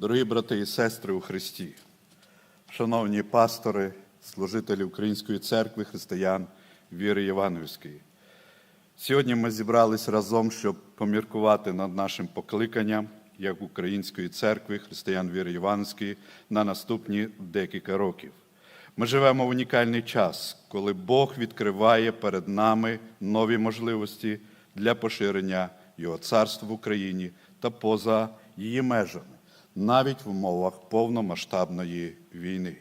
Дорогі брати і сестри у Христі, шановні пастори, служителі Української церкви, християн віри Євангельської. Сьогодні ми зібрались разом, щоб поміркувати над нашим покликанням як Української церкви, християн віри Євангельської на наступні декілька років. Ми живемо в унікальний час, коли Бог відкриває перед нами нові можливості для поширення Його царства в Україні та поза її межами, навіть в умовах повномасштабної війни.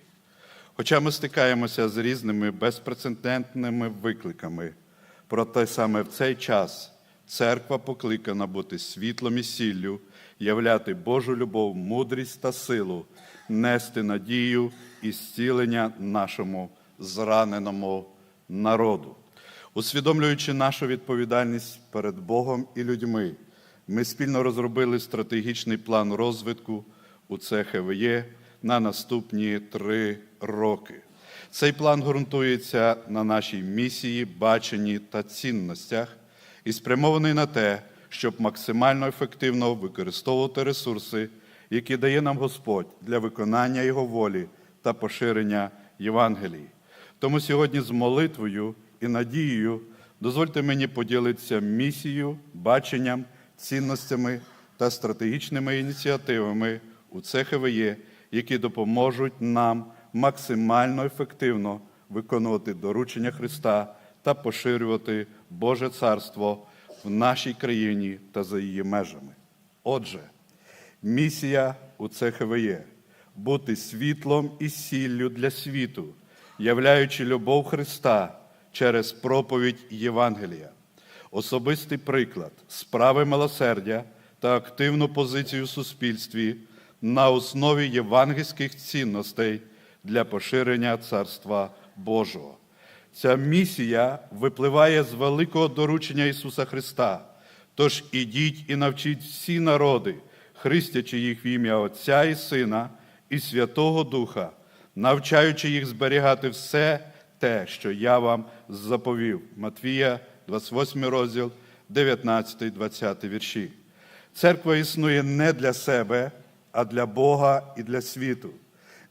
Хоча ми стикаємося з різними безпрецедентними викликами, проте саме в цей час церква покликана бути світлом і сіллю, являти Божу любов, мудрість та силу, нести надію і зцілення нашому зраненому народу. Усвідомлюючи нашу відповідальність перед Богом і людьми, ми спільно розробили стратегічний план розвитку у ЦХВЄ на наступні три роки. Цей план ґрунтується на нашій місії, баченні та цінностях і спрямований на те, щоб максимально ефективно використовувати ресурси, які дає нам Господь для виконання Його волі та поширення Євангелії. Тому сьогодні з молитвою і надією дозвольте мені поділитися місією, баченням, цінностями та стратегічними ініціативами у ЦХВЄ, які допоможуть нам максимально ефективно виконувати доручення Христа та поширювати Боже Царство в нашій країні та за її межами. Отже, місія у ЦХВЄ бути світлом і сіллю для світу, являючи любов Христа через проповідь Євангелія, особистий приклад, справи милосердя та активну позицію в суспільстві на основі євангельських цінностей для поширення Царства Божого. Ця місія випливає з великого доручення Ісуса Христа. Тож ідіть і навчіть всі народи, хрестячи їх в ім'я Отця і Сина і Святого Духа, навчаючи їх зберігати все те, що я вам заповів. Матвія, 28 розділ, 19-20 вірші. Церква існує не для себе, а для Бога і для світу.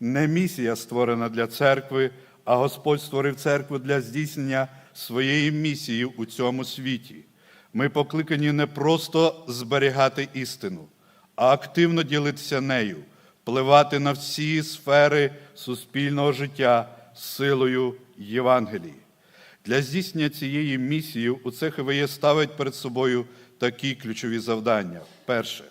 Не місія створена для церкви, а Господь створив церкву для здійснення своєї місії у цьому світі. Ми покликані не просто зберігати істину, а активно ділитися нею, впливати на всі сфери суспільного життя силою Євангелії. Для здійснення цієї місії у ЦХВЄ ставить перед собою такі ключові завдання. Перше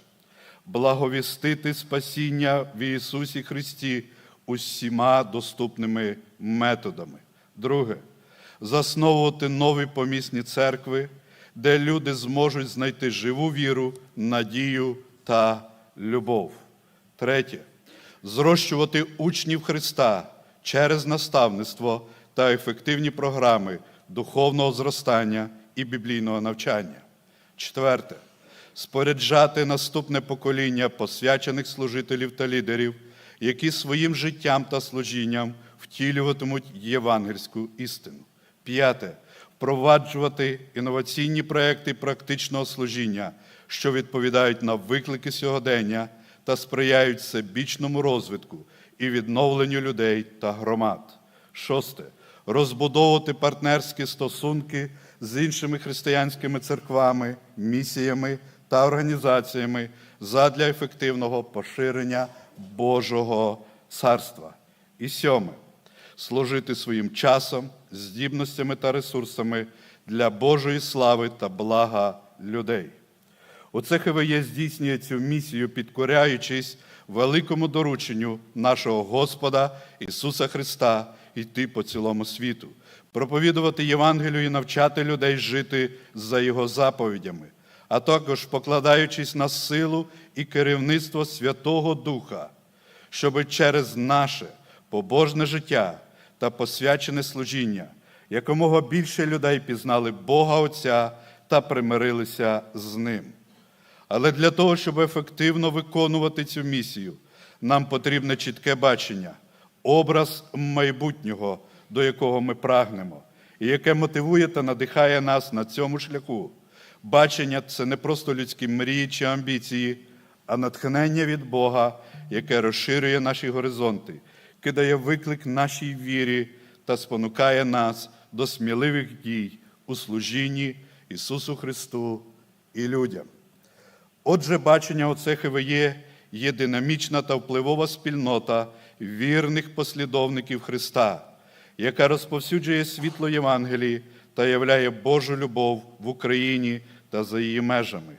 благовістити спасіння в Ісусі Христі усіма доступними методами. Друге засновувати нові помісні церкви, де люди зможуть знайти живу віру, надію та любов. Третє зрощувати учнів Христа через наставництво та ефективні програми духовного зростання і біблійного навчання. Четверте споряджати наступне покоління посвячених служителів та лідерів, які своїм життям та служінням втілюватимуть євангельську істину. П'яте впроваджувати інноваційні проекти практичного служіння, що відповідають на виклики сьогодення та сприяють всебічному розвитку і відновленню людей та громад. Шосте розбудовувати партнерські стосунки з іншими християнськими церквами, місіями та організаціями задля ефективного поширення Божого царства. І сьоме служити своїм часом, здібностями та ресурсами для Божої слави та блага людей. У ЦХВЄ здійснює цю місію, підкоряючись великому дорученню нашого Господа Ісуса Христа йти по цілому світу, проповідувати Євангелію і навчати людей жити за Його заповідями, а також покладаючись на силу і керівництво Святого Духа, щоби через наше побожне життя та посвячене служіння якомога більше людей пізнали Бога Отця та примирилися з Ним. Але для того, щоб ефективно виконувати цю місію, нам потрібне чітке бачення, образ майбутнього, до якого ми прагнемо, і яке мотивує та надихає нас на цьому шляху. Бачення це не просто людські мрії чи амбіції, а натхнення від Бога, яке розширює наші горизонти, кидає виклик нашій вірі та спонукає нас до сміливих дій у служінні Ісусу Христу і людям. Отже, бачення ОЦХВЄ є динамічна та впливова спільнота вірних послідовників Христа, яка розповсюджує світло Євангелії та являє Божу любов в Україні та за її межами.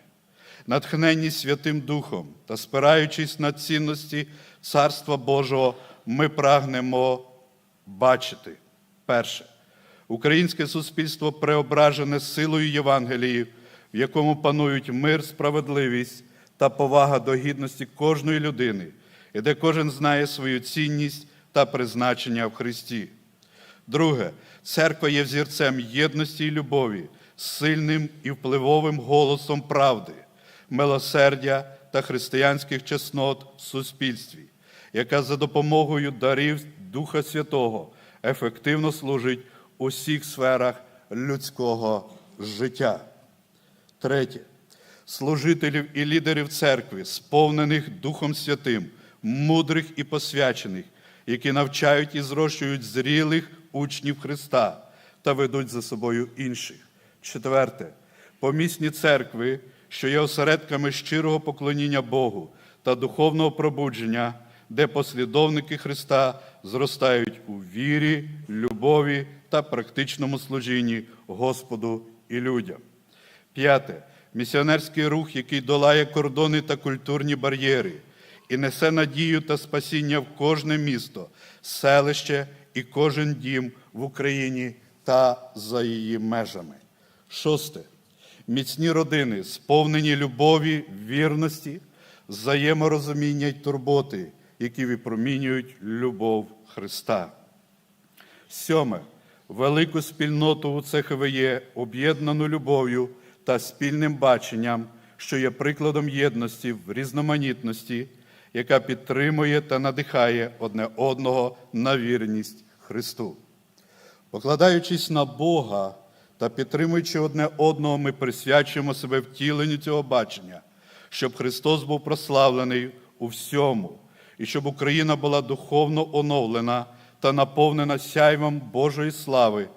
Натхненні Святим Духом та спираючись на цінності Царства Божого, ми прагнемо бачити перше. Українське суспільство преображене силою Євангелії, в якому панують мир, справедливість та повага до гідності кожної людини, і де кожен знає свою цінність та призначення в Христі. Друге, церква є взірцем єдності і любові, сильним і впливовим голосом правди, милосердя та християнських чеснот в суспільстві, яка за допомогою дарів Духа Святого ефективно служить у всіх сферах людського життя. Третє. Служителів і лідерів церкви, сповнених Духом Святим, мудрих і посвячених, які навчають і зрощують зрілих учнів Христа та ведуть за собою інших. Четверте. Помісні церкви, що є осередками щирого поклоніння Богу та духовного пробудження, де послідовники Христа зростають у вірі, любові та практичному служінні Господу і людям. П'яте. Місіонерський рух, який долає кордони та культурні бар'єри і несе надію та спасіння в кожне місто, селище і кожен дім в Україні та за її межами. Шосте. Міцні родини, сповнені любові, вірності, взаєморозуміння й турботи, які випромінюють любов Христа. Сьоме. Велику спільноту у ЦХВЄ, об'єднану любов'ю та спільним баченням, що є прикладом єдності в різноманітності, яка підтримує та надихає одне одного на вірність Христу. Покладаючись на Бога та підтримуючи одне одного, ми присвячуємо себе втіленню цього бачення, щоб Христос був прославлений у всьому, і щоб Україна була духовно оновлена та наповнена сяйвом Божої слави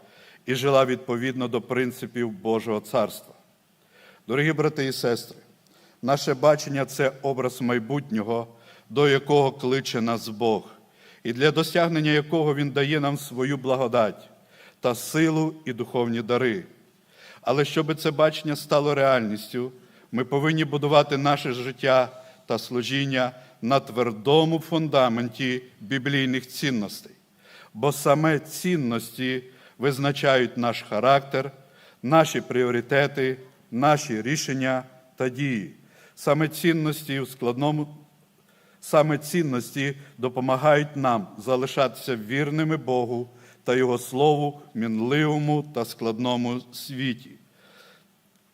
і жила відповідно до принципів Божого царства. Дорогі брати і сестри, наше бачення це образ майбутнього, до якого кличе нас Бог, і для досягнення якого Він дає нам свою благодать та силу і духовні дари. Але щоб це бачення стало реальністю, ми повинні будувати наше життя та служіння на твердому фундаменті біблійних цінностей, бо саме цінності визначають наш характер, наші пріоритети, наші рішення та дії. Саме цінності у складному Саме цінності допомагають нам залишатися вірними Богу та Його Слову в мінливому та складному світі.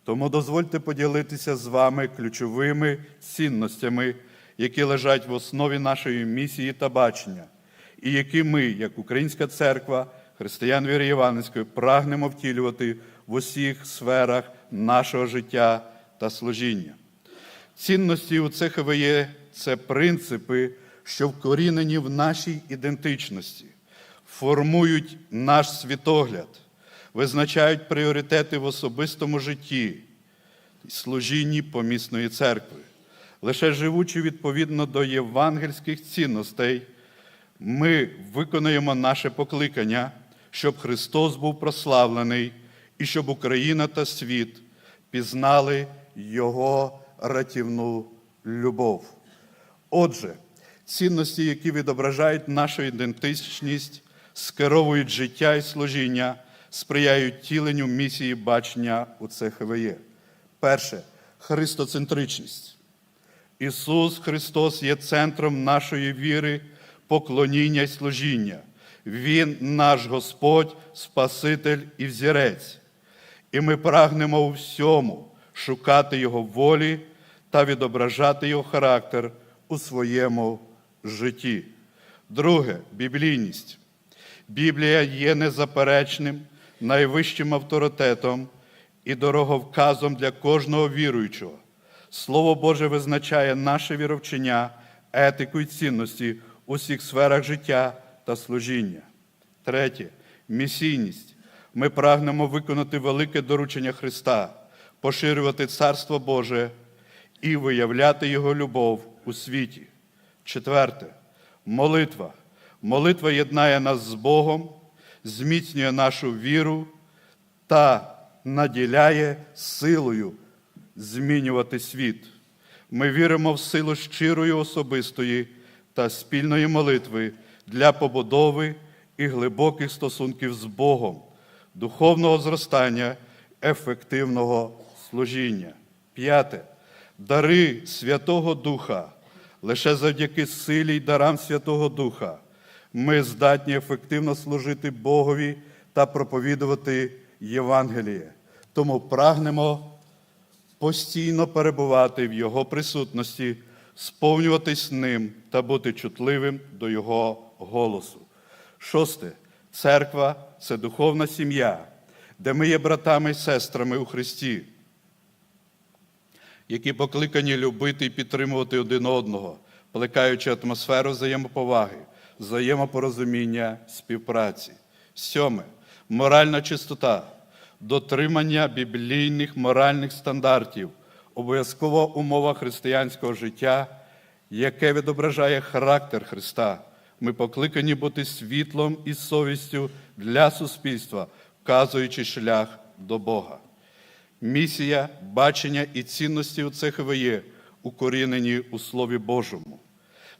Тому дозвольте поділитися з вами ключовими цінностями, які лежать в основі нашої місії та бачення, і які ми, як Українська церква, християн віри Іванівської, прагнемо втілювати в усіх сферах нашого життя та служіння. Цінності у ЦХВЄ – це принципи, що вкорінені в нашій ідентичності, формують наш світогляд, визначають пріоритети в особистому житті служінні помісної церкви. Лише живучи відповідно до євангельських цінностей, ми виконуємо наше покликання, щоб Христос був прославлений і щоб Україна та світ пізнали Його ратівну любов. Отже, цінності, які відображають нашу ідентичність, скеровують життя і служіння, сприяють тіленню місії бачення у ЦХВЄ. Перше христоцентричність. Ісус Христос є центром нашої віри, поклоніння й служіння. Він наш Господь, Спаситель і взірець. І ми прагнемо у всьому шукати Його волі та відображати Його характер у своєму житті. Друге біблійність. Біблія є незаперечним, найвищим авторитетом і дороговказом для кожного віруючого. Слово Боже визначає наше віровчення, етику і цінності у всіх сферах життя та служіння. Третє місійність. Ми прагнемо виконати велике доручення Христа, поширювати Царство Боже і виявляти Його любов у світі. Четверте молитва. Молитва єднає нас з Богом, зміцнює нашу віру та наділяє силою змінювати світ. Ми віримо в силу щирої особистої та спільної молитви для побудови і глибоких стосунків з Богом, духовного зростання, ефективного служіння. П'яте. Дари Святого Духа. Лише завдяки силі й дарам Святого Духа ми здатні ефективно служити Богові та проповідувати Євангеліє. Тому прагнемо постійно перебувати в Його присутності, сповнюватись ним та бути чутливим до Його голосу. Шосте. Церква це духовна сім'я, де ми є братами і сестрами у Христі, які покликані любити і підтримувати один одного, плекаючи атмосферу взаємоповаги, взаємопорозуміння, співпраці. Сьоме моральна чистота, дотримання біблійних моральних стандартів, обов'язкова умова християнського життя, яке відображає характер Христа. Ми покликані бути світлом і совістю для суспільства, вказуючи шлях до Бога. Місія, бачення і цінності у ЦХВЄ укорінені у Слові Божому.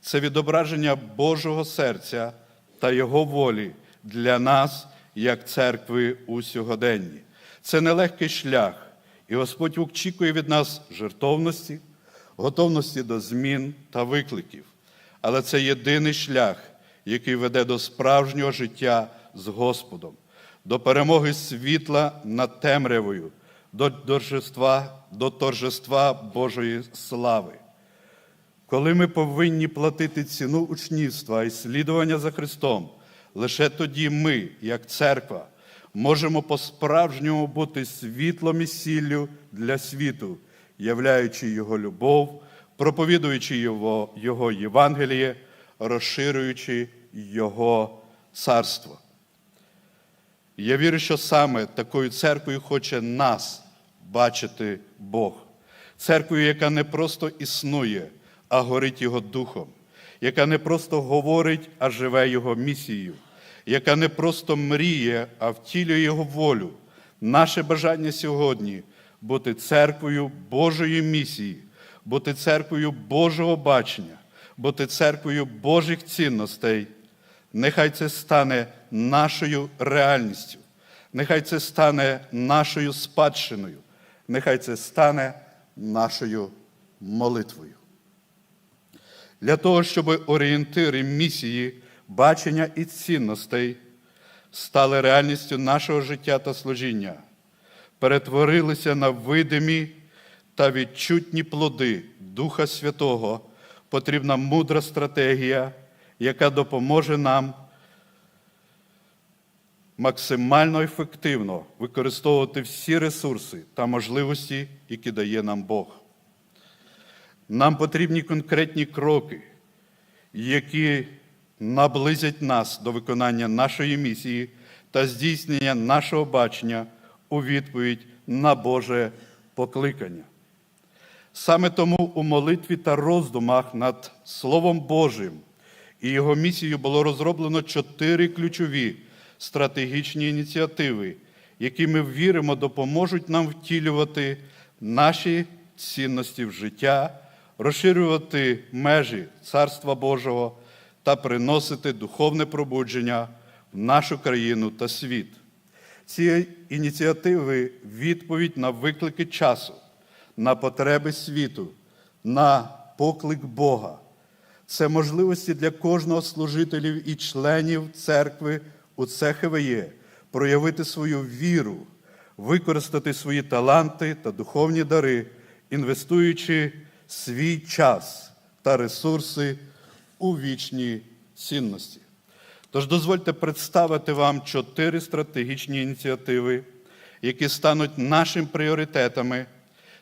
Це відображення Божого серця та Його волі для нас, як церкви у сьогоденні. Це нелегкий шлях, і Господь очікує від нас жертовності, готовності до змін та викликів. Але це єдиний шлях, який веде до справжнього життя з Господом, до перемоги світла над темрявою, до торжества, до торжества Божої слави. Коли ми повинні платити ціну учнівства і слідування за Христом, лише тоді ми, як церква, можемо по-справжньому бути світлом і сіллю для світу, являючи Його любов, проповідуючи Його, Його Євангеліє, розширюючи Його царство. Я вірю, що саме такою церквою хоче нас бачити Бог. Церквою, яка не просто існує, а горить Його духом, яка не просто говорить, а живе Його місією, яка не просто мріє, а втілює Його волю. Наше бажання сьогодні бути церквою Божої місії, бути церквою Божого бачення, бути церквою Божих цінностей. Нехай це стане нашою реальністю, нехай це стане нашою спадщиною, нехай це стане нашою молитвою. Для того, щоб орієнтири місії, бачення і цінностей стали реальністю нашого життя та служіння, перетворилися на видимі та відчутні плоди Духа Святого, потрібна мудра стратегія, яка допоможе нам максимально ефективно використовувати всі ресурси та можливості, які дає нам Бог. Нам потрібні конкретні кроки, які наблизять нас до виконання нашої місії та здійснення нашого бачення у відповідь на Боже покликання. Саме тому у молитві та роздумах над Словом Божим і його місією було розроблено чотири ключові стратегічні ініціативи, які ми віримо, допоможуть нам втілювати наші цінності в життя, розширювати межі Царства Божого та приносити духовне пробудження в нашу країну та світ. Ці ініціативи відповідь на виклики часу, на потреби світу, на поклик Бога. Це можливості для кожного служителів і членів церкви у ЦХВЄ проявити свою віру, використати свої таланти та духовні дари, інвестуючи свій час та ресурси у вічні цінності. Тож дозвольте представити вам чотири стратегічні ініціативи, які стануть нашими пріоритетами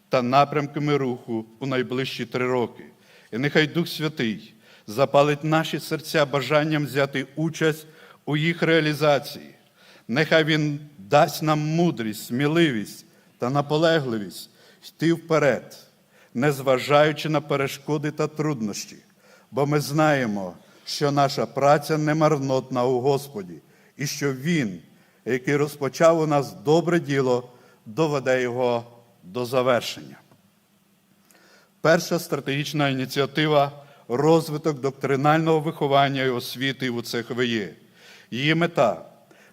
та напрямками руху у найближчі три роки. І нехай Дух Святий запалить наші серця бажанням взяти участь у їх реалізації. Нехай Він дасть нам мудрість, сміливість та наполегливість йти вперед, незважаючи на перешкоди та труднощі, бо ми знаємо, що наша праця не марнотна у Господі, і що Він, який розпочав у нас добре діло, доведе його до завершення. Перша стратегічна ініціатива розвиток доктринального виховання і освіти у ЦХВЄ. Її мета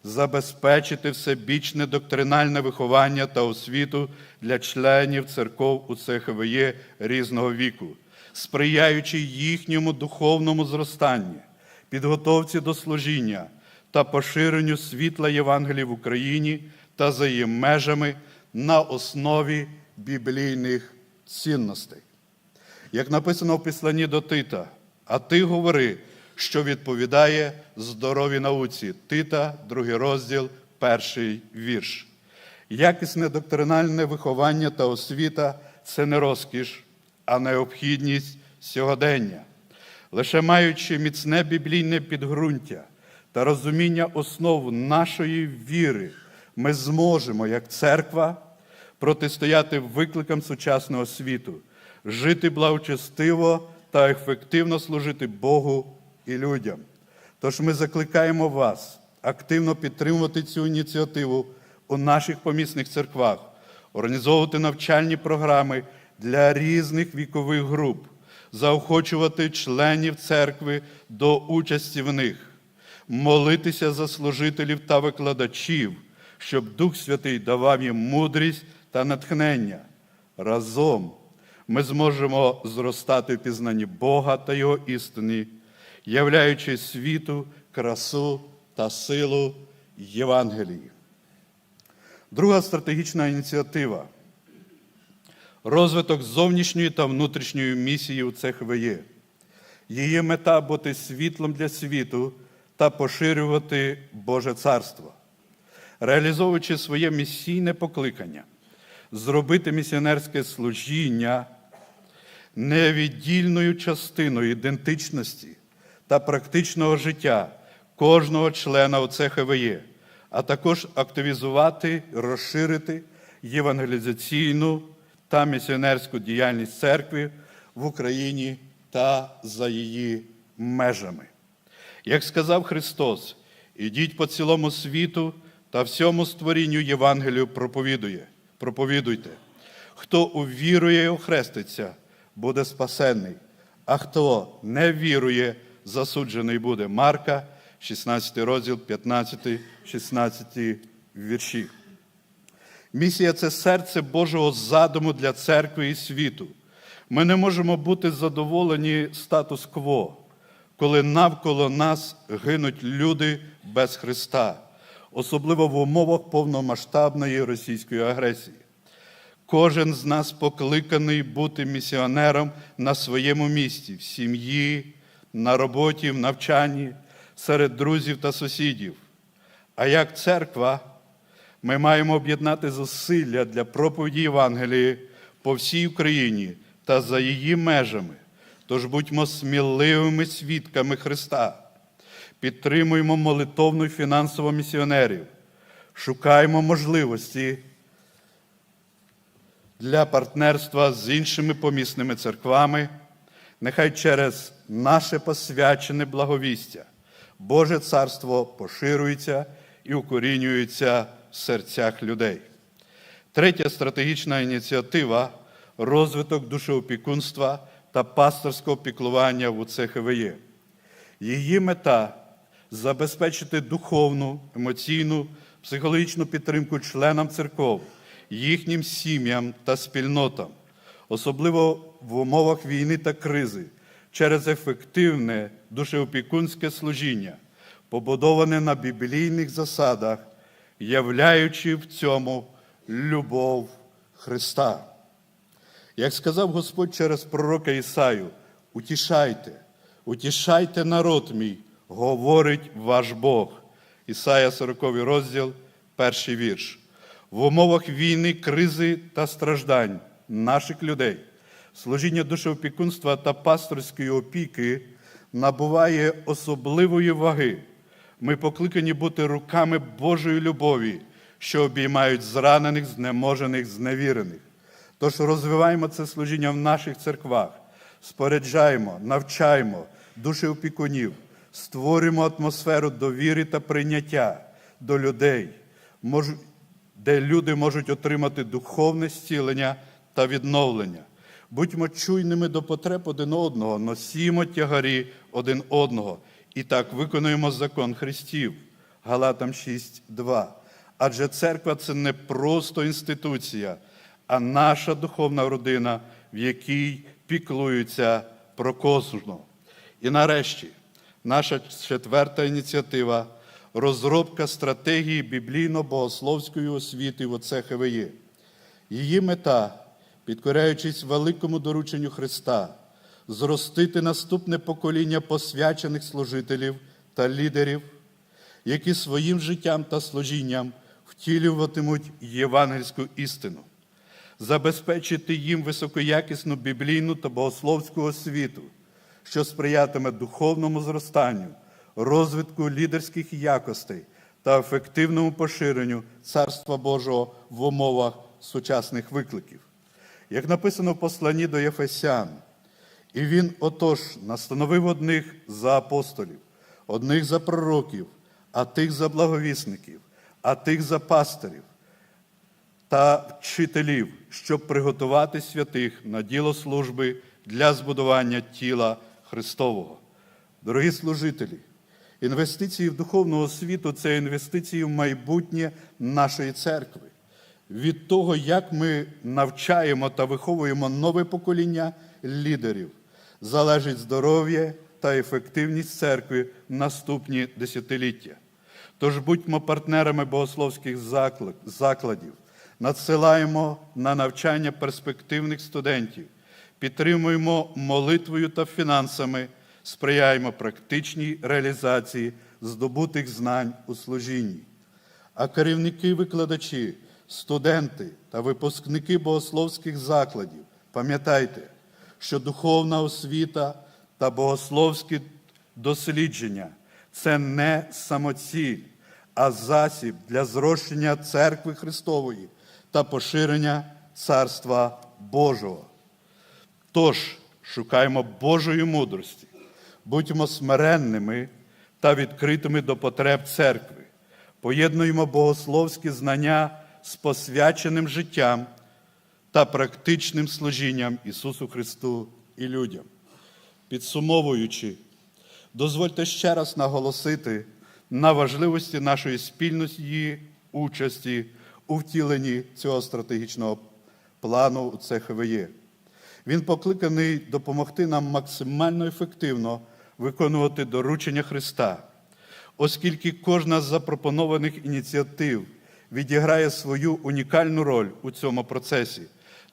забезпечити всебічне доктринальне виховання та освіту для членів церков у ЦХВЄ різного віку, сприяючи їхньому духовному зростанню, підготовці до служіння та поширенню світла Євангелії в Україні та за її межами на основі біблійних цінностей. Як написано в післанні до Тита, а ти говори, що відповідає здоровій науці. Тита, другий розділ, перший вірш. Якісне доктринальне виховання та освіта це не розкіш, а необхідність сьогодення. Лише маючи міцне біблійне підґрунтя та розуміння основ нашої віри, ми зможемо, як церква, протистояти викликам сучасного світу, жити благочестиво та ефективно служити Богу і людям. Тож ми закликаємо вас активно підтримувати цю ініціативу у наших помісних церквах, організовувати навчальні програми для різних вікових груп, заохочувати членів церкви до участі в них, молитися за служителів та викладачів, щоб Дух Святий давав їм мудрість та натхнення. Разом ми зможемо зростати в пізнанні Бога та Його істини, являючи світу красу та силу Євангелії. Друга стратегічна ініціатива розвиток зовнішньої та внутрішньої місії у ЦХВЄ. Її мета бути світлом для світу та поширювати Боже Царство, реалізовуючи своє місійне покликання, зробити місіонерське служіння невіддільною частиною ідентичності та практичного життя кожного члена ОЦХВЄ, а також активізувати, розширити євангелізаційну та місіонерську діяльність церкви в Україні та за її межами. Як сказав Христос, ідіть по цілому світу та всьому створінню Євангелію проповідуйте. Хто увірує і охреститься, буде спасенний, а хто не вірує, засуджений буде. Марка, 16 розділ, 15, 16 вірші. Місія це серце Божого задуму для церкви і світу. Ми не можемо бути задоволені статус-кво, коли навколо нас гинуть люди без Христа, особливо в умовах повномасштабної російської агресії. Кожен з нас покликаний бути місіонером на своєму місці, в сім'ї, на роботі, в навчанні, серед друзів та сусідів. А як церква, ми маємо об'єднати зусилля для проповіді Євангелії по всій Україні та за її межами. Тож будьмо сміливими свідками Христа, підтримуємо молитовну і фінансово місіонерів, шукаємо можливості для партнерства з іншими помісними церквами, нехай через наше посвячене благовістя Боже Царство поширюється і укорінюється в серцях людей. Третя стратегічна ініціатива розвиток душеопікунства та пасторського піклування в УЦХВЄ. Її мета забезпечити духовну, емоційну, психологічну підтримку членам церков, їхнім сім'ям та спільнотам, особливо в умовах війни та кризи, через ефективне душеопікунське служіння, побудоване на біблійних засадах, являючи в цьому любов Христа. Як сказав Господь через пророка Ісаю, утішайте, утішайте народ мій, говорить ваш Бог. Ісая 40 розділ, перший вірш. В умовах війни, кризи та страждань наших людей. Служіння душеопікунства та пасторської опіки набуває особливої ваги. Ми покликані бути руками Божої любові, що обіймають зранених, знеможених, зневірених. Тож розвиваємо це служіння в наших церквах, споряджаємо, навчаємо душеопікунів, створюємо атмосферу довіри та прийняття до людей, де люди можуть отримати духовне зцілення та відновлення. Будьмо чуйними до потреб один одного, носімо тягарі один одного і так виконуємо закон Христів. Галатам 6.2. Адже церква це не просто інституція, а наша духовна родина, в якій піклуються про кожного. І нарешті, наша четверта ініціатива розробка стратегії біблійно-богословської освіти в ОЦХВЄ. Її мета, підкоряючись великому дорученню Христа, зростити наступне покоління посвячених служителів та лідерів, які своїм життям та служінням втілюватимуть євангельську істину, забезпечити їм високоякісну біблійну та богословську освіту, що сприятиме духовному зростанню, розвитку лідерських якостей та ефективному поширенню Царства Божого в умовах сучасних викликів. Як написано в посланні до Єфесян, і він отож настановив одних за апостолів, одних за пророків, а тих за благовісників, а тих за пастирів та вчителів, щоб приготувати святих на діло служби для збудування тіла Христового. Дорогі служителі, інвестиції в духовну освіту це інвестиції в майбутнє нашої церкви. Від того, як ми навчаємо та виховуємо нове покоління лідерів, залежить здоров'я та ефективність церкви в наступні десятиліття. Тож будьмо партнерами богословських закладів, надсилаємо на навчання перспективних студентів, підтримуємо молитвою та фінансами, сприяємо практичній реалізації здобутих знань у служінні. А керівники, викладачі, студенти та випускники богословських закладів, пам'ятайте, що духовна освіта та богословські дослідження це не самоціль, а засіб для зрощення церкви Христової та поширення Царства Божого. Тож шукаємо Божої мудрості, будьмо смиренними та відкритими до потреб церкви, поєднуємо богословські знання з посвяченим життям та практичним служінням Ісусу Христу і людям. Підсумовуючи, дозвольте ще раз наголосити на важливості нашої спільної участі у втіленні цього стратегічного плану у ЦХВЄ. Він покликаний допомогти нам максимально ефективно виконувати доручення Христа, оскільки кожна з запропонованих ініціатив відіграє свою унікальну роль у цьому процесі.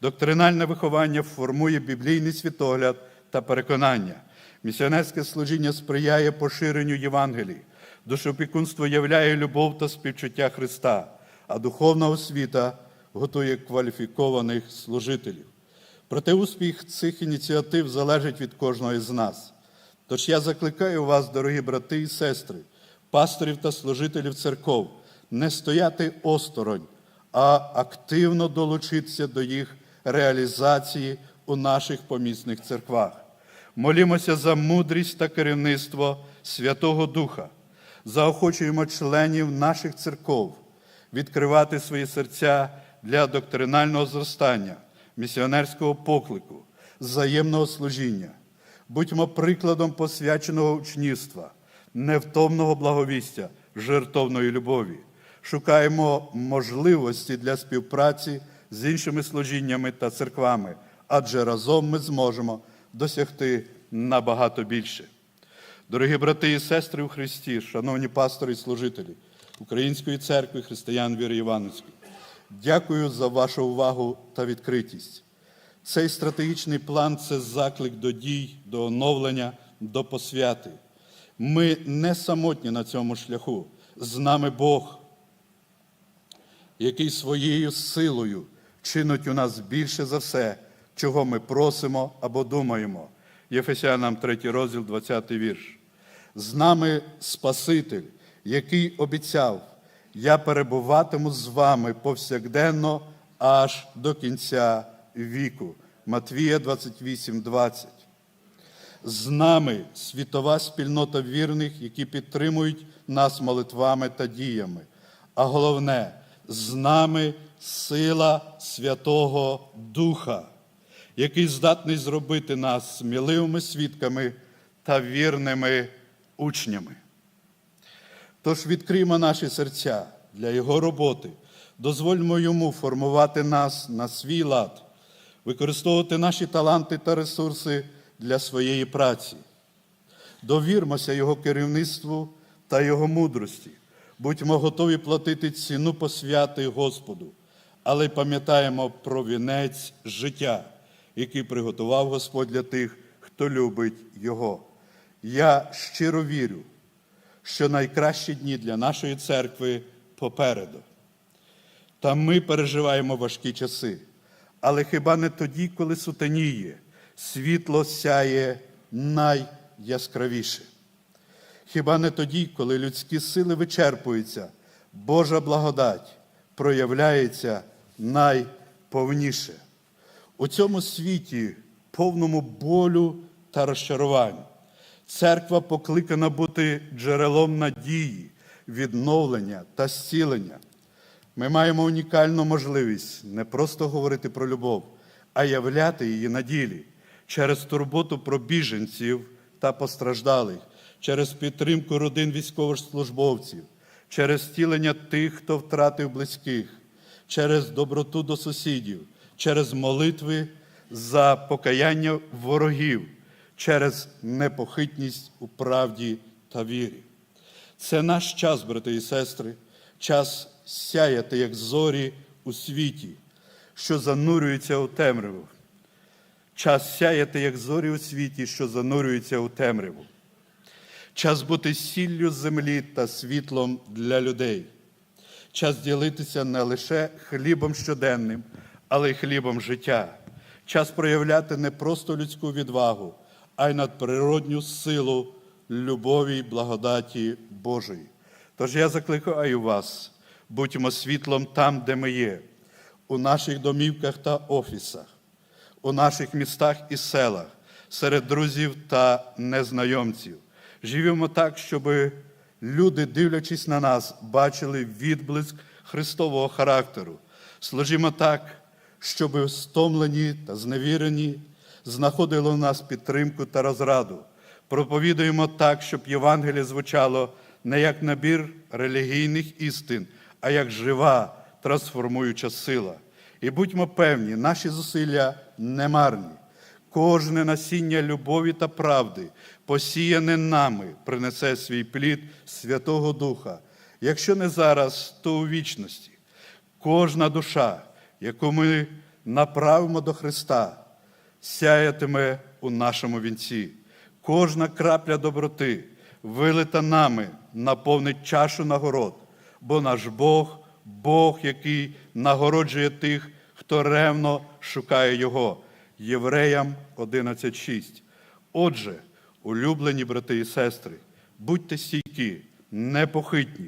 Доктринальне виховання формує біблійний світогляд та переконання. Місіонерське служіння сприяє поширенню Євангелії. Душопікунство являє любов та співчуття Христа, а духовна освіта готує кваліфікованих служителів. Проте успіх цих ініціатив залежить від кожного з нас. Тож я закликаю вас, дорогі брати і сестри, пасторів та служителів церков, не стояти осторонь, а активно долучитися до їх реалізації у наших помісних церквах. Молімося за мудрість та керівництво Святого Духа, заохочуємо членів наших церков відкривати свої серця для доктринального зростання, місіонерського поклику, взаємного служіння. Будьмо прикладом посвяченого учнівства, невтомного благовістя, жертовної любові. Шукаємо можливості для співпраці з іншими служіннями та церквами, адже разом ми зможемо досягти набагато більше. Дорогі брати і сестри у Христі, шановні пастори і служителі Української церкви християн віри Івановської, дякую за вашу увагу та відкритість. Цей стратегічний план це заклик до дій, до оновлення, до посвяти. Ми не самотні на цьому шляху. З нами Бог, який своєю силою чинить у нас більше за все, чого ми просимо або думаємо. Єфесянам 3 розділ, 20 вірш. З нами Спаситель, який обіцяв, я перебуватиму з вами повсякденно аж до кінця віку. Матвія 28, 20. З нами світова спільнота вірних, які підтримують нас молитвами та діями. А головне, з нами сила Святого Духа, який здатний зробити нас сміливими свідками та вірними учнями. Тож відкриємо наші серця для Його роботи, дозвольмо йому формувати нас на свій лад, використовувати наші таланти та ресурси для своєї праці. Довірмося Його керівництву та Його мудрості, будьмо готові платити ціну посвяти Господу, але пам'ятаємо про вінець життя, який приготував Господь для тих, хто любить Його. Я щиро вірю, що найкращі дні для нашої церкви попереду. Та ми переживаємо важкі часи. Але хіба не тоді, коли сутеніє, світло сяє найяскравіше? Хіба не тоді, коли людські сили вичерпуються, Божа благодать проявляється найповніше? У цьому світі, повному болю та розчарувань, церква покликана бути джерелом надії, відновлення та зцілення. Ми маємо унікальну можливість не просто говорити про любов, а являти її на ділі через турботу про біженців та постраждалих, через підтримку родин військовослужбовців, через стілення тих, хто втратив близьких, через доброту до сусідів, через молитви за покаяння ворогів, через непохитність у правді та вірі. Це наш час, брати і сестри, час сяяти, як зорі у світі, що занурюються у темряву. Час сяяти, як зорі у світі, що занурюються у темряву. Час бути сіллю землі та світлом для людей. Час ділитися не лише хлібом щоденним, але й хлібом життя. Час проявляти не просто людську відвагу, а й надприродню силу любові й благодаті Божої. Тож я закликаю вас, будьмо світлом там, де ми є, у наших домівках та офісах, у наших містах і селах, серед друзів та незнайомців. Живімо так, щоб люди, дивлячись на нас, бачили відблиск Христового характеру. Служімо так, щоб стомлені та зневірені знаходили у нас підтримку та розраду. Проповідуємо так, щоб Євангеліє звучало не як набір релігійних істин, а як жива трансформуюча сила. І будьмо певні, наші зусилля не марні. Кожне насіння любові та правди, посіяне нами, принесе свій плід Святого Духа. Якщо не зараз, то у вічності. Кожна душа, яку ми направимо до Христа, сяятиме у нашому вінці. Кожна крапля доброти, вилита нами, наповнить чашу нагород, бо наш Бог Бог, який нагороджує тих, хто ревно шукає Його. Євреям 11.6. Отже, улюблені брати і сестри, будьте стійкі, непохитні,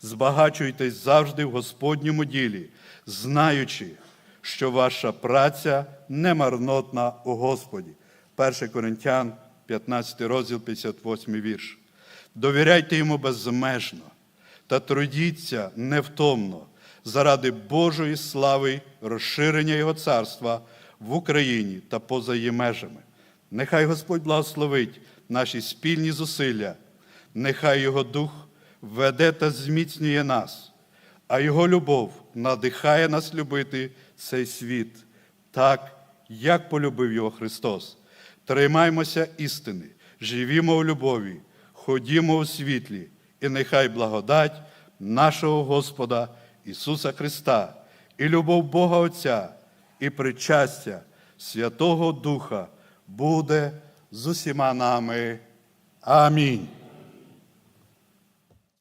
збагачуйтесь завжди в Господньому ділі, знаючи, що ваша праця не марнотна у Господі. 1 Коринтян, 15 розділ, 58 вірш. Довіряйте йому безмежно та трудіться невтомно заради Божої слави, розширення Його царства в Україні та поза її межами. Нехай Господь благословить наші спільні зусилля, нехай Його Дух веде та зміцнює нас, а Його любов надихає нас любити цей світ так, як полюбив його Христос. Тримаймося істини, живімо у любові, ходімо у світлі, і нехай благодать нашого Господа Ісуса Христа, і любов Бога Отця, і причастя Святого Духа буде з усіма нами. Амінь.